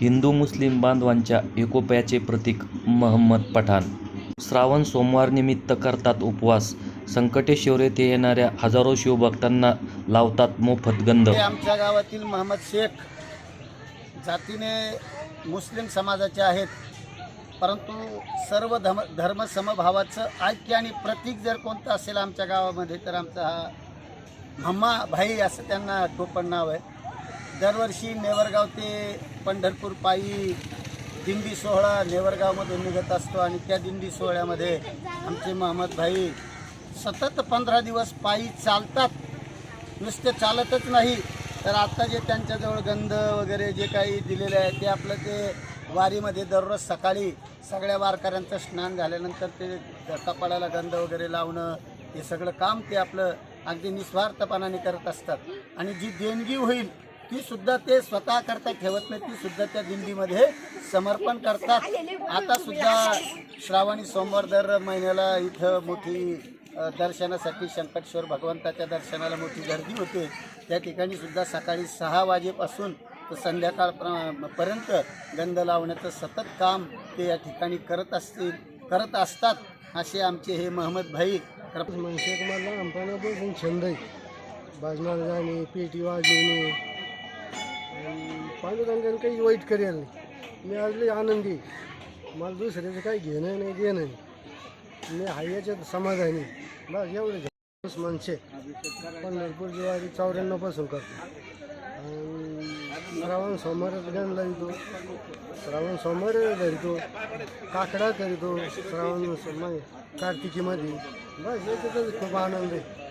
हिंदू मुस्लिम बांधवांच्या एकोप्याचे प्रतीक महम्मद पठाण. श्रावण सोमवारनिमित्त करतात उपवास. संकटेश्वर येथे येणाऱ्या हजारो शिवभक्तांना लावतात मोफत गंध. आमच्या गावातील महम्मद शेख जातीने मुस्लिम समाजाचे आहेत. परंतु सर्व धर्म धर्मसमभावाचं ऐक्य आणि प्रतीक जर कोणतं असेल आमच्या गावामध्ये तर आमचा हा म्हम्मा भाई असं त्यांना टोपण नाव आहे. दरवर्षी नेवरगाव ते पंढरपूर पायी दिंडी सोहळा नेवरगावमधून निघत असतो आणि त्या दिंडी सोहळ्यामध्ये आमचे महम्मद भाई सतत पंधरा दिवस पायी चालतात. नुसते चालतच नाही. तर आता जे त्यांच्याजवळ गंध वगैरे जे काही दिलेले आहे ते आपलं ते वारीमध्ये दररोज सकाळी सगळ्या वारकऱ्यांचं स्नान झाल्यानंतर ते कपाळाला गंध वगैरे लावणं हे सगळं काम ते आपलं अगदी निस्वार्थपणाने करत असतात. आणि जी देणगी होईल ती सुद्धा ते स्वतः करता ठेवत नाही ती सुद्धा त्या दिंडीमध्ये समर्पण करतात. आता सुद्धा श्रावणी सोमवार दर महिन्याला इथं मोठी दर्शनासाठी शंकटेश्वर भगवंताच्या दर्शनाला मोठी गर्दी होते. त्या ठिकाणी सुद्धा सकाळी सहा वाजेपासून तर संध्याकाळ प्र- पर्यंत गंध लावण्याचं सतत काम ते या ठिकाणी करत असतील करत असतात असे आमचे हे महम्मद भाई मनशेक कुमारला लहानपणापासून छंद आहे. बाजणार जाणे पेटी वाजवणे पांडुरंगाने काही वाईट करेल नाही. मी आज लई आनंदी आहे. मला दुसऱ्याचं काही घेणं नाही देणं नाही. मी हाय याच्यात समाधानी बस एवढे माणसे पंढरपूर पंढरपूर चौऱ्याण्णव चौऱ्याण्णवपासून करतो. आणि श्रावण सोमवार गणला येतो. श्रावण सोमवार धरतो. काकडा करतो. श्रावण सोमवार कार्तिकीमध्ये. बस याच्यातच खूप आनंद आहे.